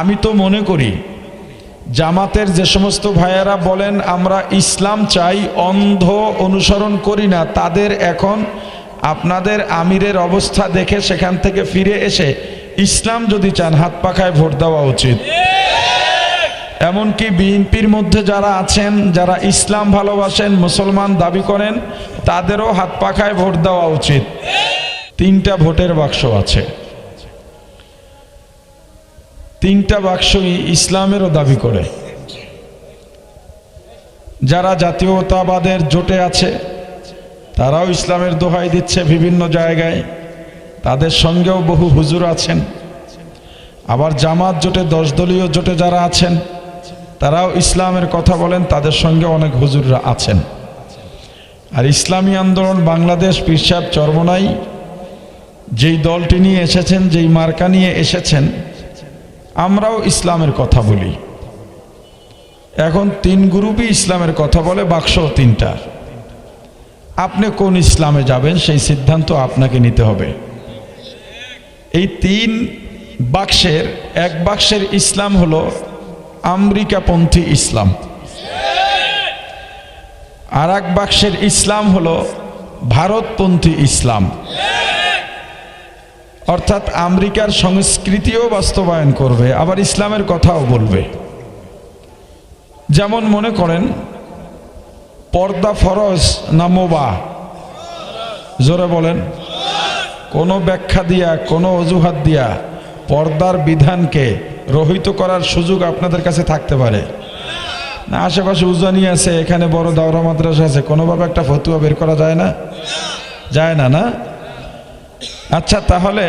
আমি তো মনে করি, জামাতের যে সমস্ত ভাইয়েরা বলেন, আমরা ইসলাম চাই, অন্ধ অনুসরণ করি না, তাদের এখন আপনাদের আমিরের অবস্থা দেখে সেখান থেকে ফিরে এসে ইসলাম যদি চান, হাত পাখায় ভোট দেওয়া উচিত। এমনকি বিএনপির মধ্যে যারা আছেন, যারা ইসলাম ভালোবাসেন, মুসলমান দাবি করেন, তাদেরও হাত পাখায় ভোট দেওয়া উচিত। তিনটা ভোটের বাক্স আছে। তিনটা বাক্সই ইসলামেরও দাবি করে। যারা জাতীয়তাবাদের জোটে আছে, তারাও ইসলামের দোহাই দিচ্ছে বিভিন্ন জায়গায়। তাদের সঙ্গেও বহু হুজুর আছেন। আবার জামাত জোটে দশ দলীয় জোটে যারা আছেন, তারাও ইসলামের কথা বলেন, তাদের সঙ্গে অনেক হুজুররা আছেন। আর ইসলামী আন্দোলন বাংলাদেশ পীর সাহেব চরমনাই যেই দলটি নিয়ে এসেছেন, যেই মার্কা নিয়ে এসেছেন আমরাও ইসলামের কথা বলি। এখন তিন গ্রুপই ইসলামের কথা বলে বাক্স তিনটা। আপনি কোন ইসলামে যাবেন, সেই সিদ্ধান্ত আপনাকে নিতে হবে। এই তিন বাক্সের, এক বাক্সের ইসলাম হলো আমেরিকাপন্থী ইসলাম। আর এক বাক্সের ইসলাম হলো ভারতপন্থী ইসলাম। অর্থাৎ আমেরিকার সংস্কৃতিও বাস্তবায়ন করবে, আবার ইসলামের কথাও বলবে। যেমন মনে করেন, পর্দা ফরজ না মোবা? জোরে বলেন। কোনো ব্যাখ্যা দিয়া, কোনো অজুহাত দিয়া পর্দার বিধানকে রহিত করার সুযোগ আপনাদের কাছে থাকতে পারে। না, আশেপাশে উজানি আছে, এখানে বড় দাওরা মাদ্রাসা আছে, কোনোভাবে একটা ফতুয়া বের করা যায় না? যায় না না? আচ্ছা তাহলে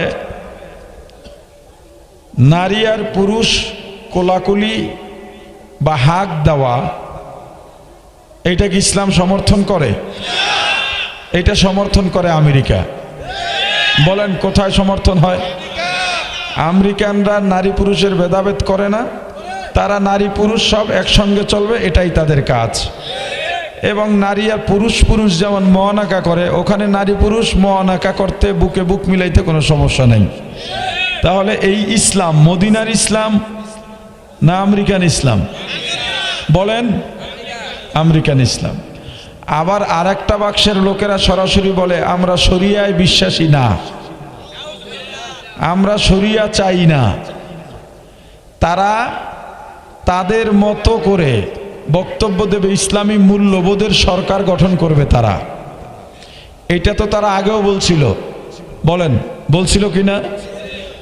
নারী আর পুরুষ কোলাকুলি বা হাক দেওয়া, এটা কি ইসলাম সমর্থন করে? এটা সমর্থন করে আমেরিকা। বলেন, কোথায় সমর্থন হয়? আমেরিকানরা নারী পুরুষের ভেদাভেদ করে না। তারা নারী পুরুষ সব একসঙ্গে চলবে, এটাই তাদের কাজ। এবং নারী আর পুরুষ পুরুষ যেমন মহানাকা করে, ওখানে নারী, পুরুষ মহানাকা করতে বুকে বুক মিলাইতে কোনো সমস্যা নেই। তাহলে এই ইসলাম, মদিনার ইসলাম না আমেরিকান ইসলাম? বলেন, আমেরিকান ইসলাম। আবার আর একটা বাক্সের লোকেরা সরাসরি বলে, আমরা শরিয়ায় বিশ্বাসী না। আমরা শরিয়া চাই না। তারা তাদের মতো করে বক্তব্য দেবে ইসলামী মূল্যবোধের সরকার গঠন করবে তারা। এটা তো তারা আগেও বলছিল। বলেন, বলছিল কিনা?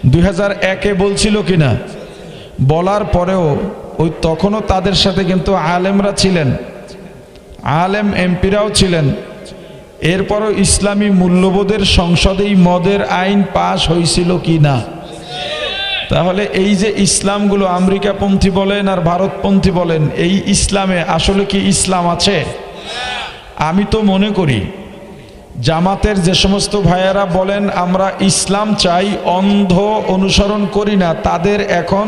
দুই হাজার একে বলছিল কিনা? বলার পরেও ওই তখনও তাদের সাথে কিন্তু আলেমরা ছিলেন। আলেম এমপিরাও ছিলেন। এরপরও ইসলামী মূল্যবোধের সংসদেই মদের আইন পাশ হয়েছিল কি না তাহলে এই যে ইসলামগুলো আমেরিকাপন্থী বলেন আর ভারতপন্থী বলেন, এই ইসলামে আসলে কি ইসলাম আছে? আমি তো মনে করি, জামাতের যে সমস্ত ভাইয়েরা বলেন, আমরা ইসলাম চাই, অন্ধ অনুসরণ করি না, তাদের এখন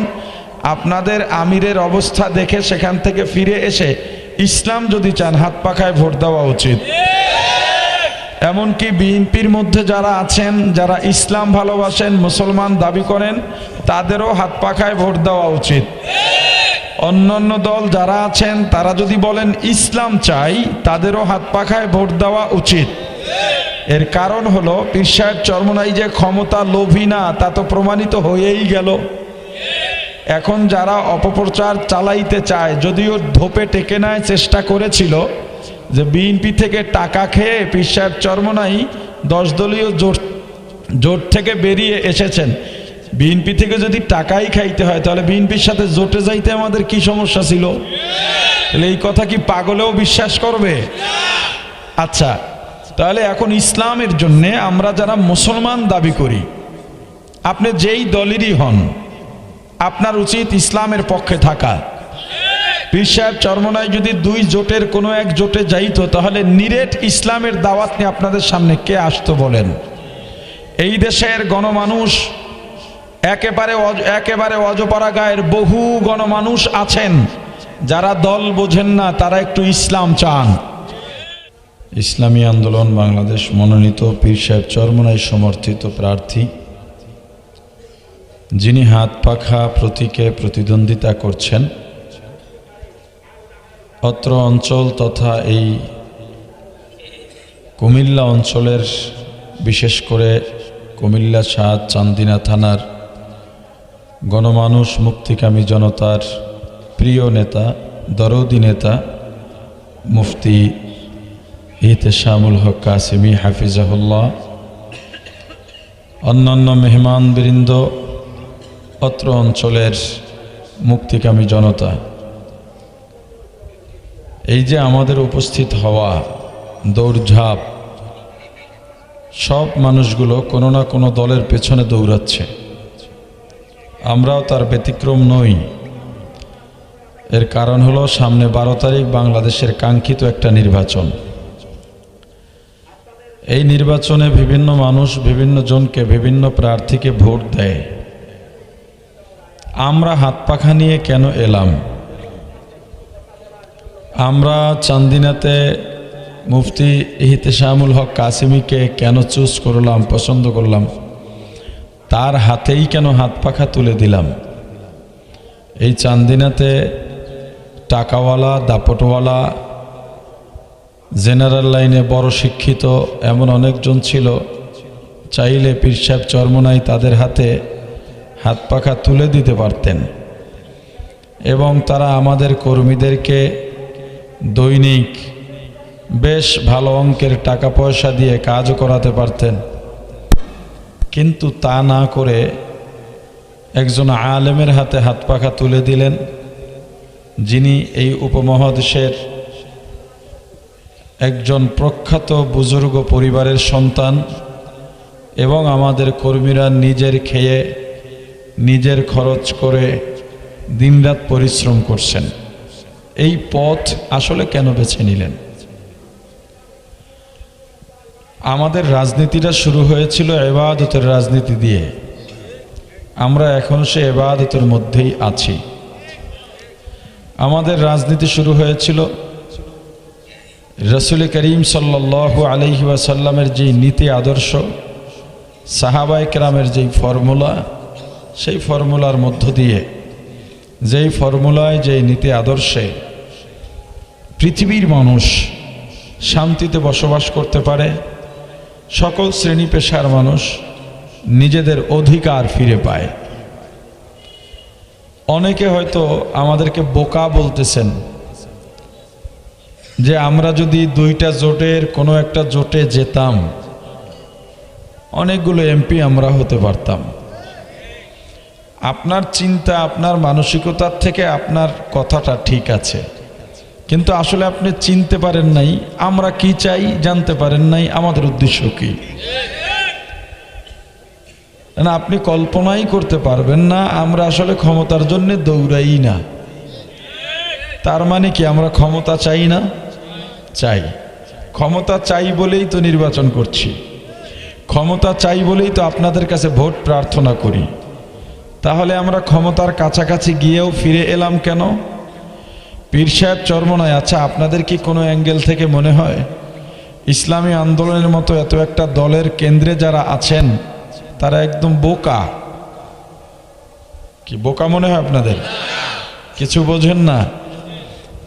আপনাদের আমিরের অবস্থা দেখে সেখান থেকে ফিরে এসে ইসলাম যদি চান, হাত পাখায় ভোট দেওয়া উচিত। এমনকি বিএনপির মধ্যে যারা আছেন, যারা ইসলাম ভালোবাসেন, মুসলমান দাবি করেন তাদেরও হাত পাখায় ভোট দেওয়া উচিত। অন্যান্য দল যারা আছেন, তারা যদি বলেন ইসলাম চাই, তাদেরও হাত পাখায় ভোট দেওয়া উচিত। এর কারণ হলো, পীর সাহেব চরমনাই যে ক্ষমতা লোভী না, তা তো প্রমাণিত হয়েই গেল। এখন যারা অপপ্রচার চালাইতে চায়, যদিও ধোপে টেকে নেয়, চেষ্টা করেছিল যে বিএনপি থেকে টাকা খেয়ে পীর সাহেব চরমনাই দশ দলীয় জোট জোট থেকে বেরিয়ে এসেছেন। বিএনপি থেকে যদি টাকাই খাইতে হয়, তাহলে বিএনপির সাথে জোটে যাইতে আমাদের কি সমস্যা ছিল? তাহলে এই কথা কি পাগলেও বিশ্বাস করবে? আচ্ছা তাহলে এখন ইসলামের জন্যে আমরা যারা মুসলমান দাবি করি, আপনি যেই দলেরই হন, আপনার উচিত ইসলামের পক্ষে থাকা। পীর সাহেব চরমনায় যদি দুই জোটের কোনো এক জোটে যাইতো, তাহলে নিরেট ইসলামের দাওয়াত নিয়ে আপনাদের সামনে কে আসতো বলেন? এই দেশের গণমানুষ একেবারে একেবারে অজপাড়া গায়ের বহু গণমানুষ আছেন। যারা দল বোঝেন না, তারা একটু ইসলাম চান। ইসলামী আন্দোলন বাংলাদেশ মনোনীত পীর সাহেব চরমনাই সমর্থিত প্রার্থী। যিনি হাত পাখা প্রতীকে প্রতিদ্বন্দ্বিতা করছেন। অত্র অঞ্চল তথা এই কুমিল্লা অঞ্চলের, বিশেষ করে কুমিল্লা সাত, চান্দিনা থানার গণমানুষ, মুক্তিকামী জনতার প্রিয় নেতা, দরদি নেতা, মুফতি ইহতেশামুল হক কাসিমি হাফিজাহুল্লাহ, অন্যান্য মেহমানবৃন্দ, অত্র অঞ্চলের মুক্তিকামী জনতা। এই যে আমাদের উপস্থিত হওয়া, দৌড়ঝাঁপ, সব মানুষগুলো কোনো না কোনো দলের পেছনে দৌড়াচ্ছে। আমরাও তার ব্যতিক্রম নই। এর কারণ হলো সামনে বারো তারিখ বাংলাদেশের কাঙ্ক্ষিত একটা নির্বাচন। এই নির্বাচনে বিভিন্ন মানুষ বিভিন্ন জনকে বিভিন্ন প্রার্থীকে ভোট দেয়। আমরা হাত পাখা নিয়ে কেন এলাম? আমরা চান্দিনাতে মুফতি ইহতেশামুল হক কাসিমিকে কেন চুজ করলাম, পছন্দ করলাম? তার হাতেই কেন হাত পাখা তুলে দিলাম? এই চান্দিনাতে টাকাওয়ালা, দাপটওয়ালা, জেনারেল লাইনে বড় শিক্ষিত এমন অনেকজন ছিল, চাইলে পীর সাহেব চর্মনাই তাদের হাতে হাত পাখা তুলে দিতে পারতেন। এবং তারা আমাদের কর্মীদেরকে দৈনিক বেশ ভালো অঙ্কের টাকা পয়সা দিয়ে কাজও করাতে পারতেন। কিন্তু তা না করে একজন আলেমের হাতে হাত পাখা তুলে দিলেন, যিনি এই উপমহাদেশের একজন প্রখ্যাত বুজুর্গ পরিবারের সন্তান এবং আমাদের কর্মীরা নিজের খেয়ে নিজের খরচ করে দিনরাত পরিশ্রম করছেন। এই পথ আসলে কেন বেছে নিলেন? আমাদের রাজনীতিটা শুরু হয়েছিল এবাদতের রাজনীতি দিয়ে। আমরা এখন সে এবাদতের মধ্যেই আছি। আমাদের রাজনীতি শুরু হয়েছিল রসুল করিম সাল্লাহ আলহি ওয়াসাল্লামের যেই নীতি আদর্শ সাহাবাই কেরামের যেই ফর্মুলা, সেই ফর্মুলার মধ্য দিয়ে, যেই ফর্মুলায় যেই নীতি আদর্শে পৃথিবীর মানুষ শান্তিতে বসবাস করতে পারে সকল শ্রেণি পেশার মানুষ নিজেদের অধিকার ফিরে পায়। অনেকে হয়তো আমাদেরকে বোকা বলতেছেন যে আমরা যদি দুইটা জোটের কোনো একটা জোটে যেতাম, অনেকগুলো এমপি আমরা হতে পারতাম। আপনার চিন্তা, আপনার মানসিকতার থেকে আপনার কথাটা ঠিক আছে। কিন্তু আসলে আপনি চিনতে পারেন নাই, আমরা কি চাই জানতে পারেন নাই, আমাদের উদ্দেশ্য কি? না, আপনি কল্পনাই করতে পারবেন না, আমরা আসলে ক্ষমতার জন্য দৌড়াই না। তার মানে কি, আমরা ক্ষমতা চাই না? চাই। ক্ষমতা চাই বলেই তো নির্বাচন করছি। ক্ষমতা চাই বলেই তো আপনাদের কাছে ভোট প্রার্থনা করি। তাহলে আমরা ক্ষমতার কাছাকাছি গিয়েও ফিরে এলাম কেন? পীর সাহেব চর্মনায় আচ্ছা আপনাদের কি কোনো অ্যাঙ্গেল থেকে মনে হয়? ইসলামী আন্দোলনের মতো এত একটা দলের কেন্দ্রে যারা আছেন, তারা একদম বোকা। কি বোকা মনে হয় আপনাদের? কিছু বোঝেন না।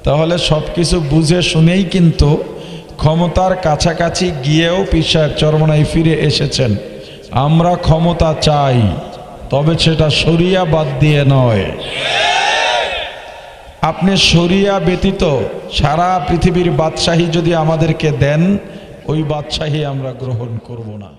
তাহলে সব কিছু বুঝে শুনেই কিন্তু ক্ষমতার কাছাকাছি গিয়েও পীর সাহেব চরমনায় ফিরে এসেছেন। আমরা ক্ষমতা চাই, তবে সেটা সরিয়া বাদ দিয়ে নয়। আপনি সরিয়া ব্যতীত সারা পৃথিবীর বাদশাহী যদি আমাদেরকে দেন, ওই বাদশাহী আমরা গ্রহণ করব না।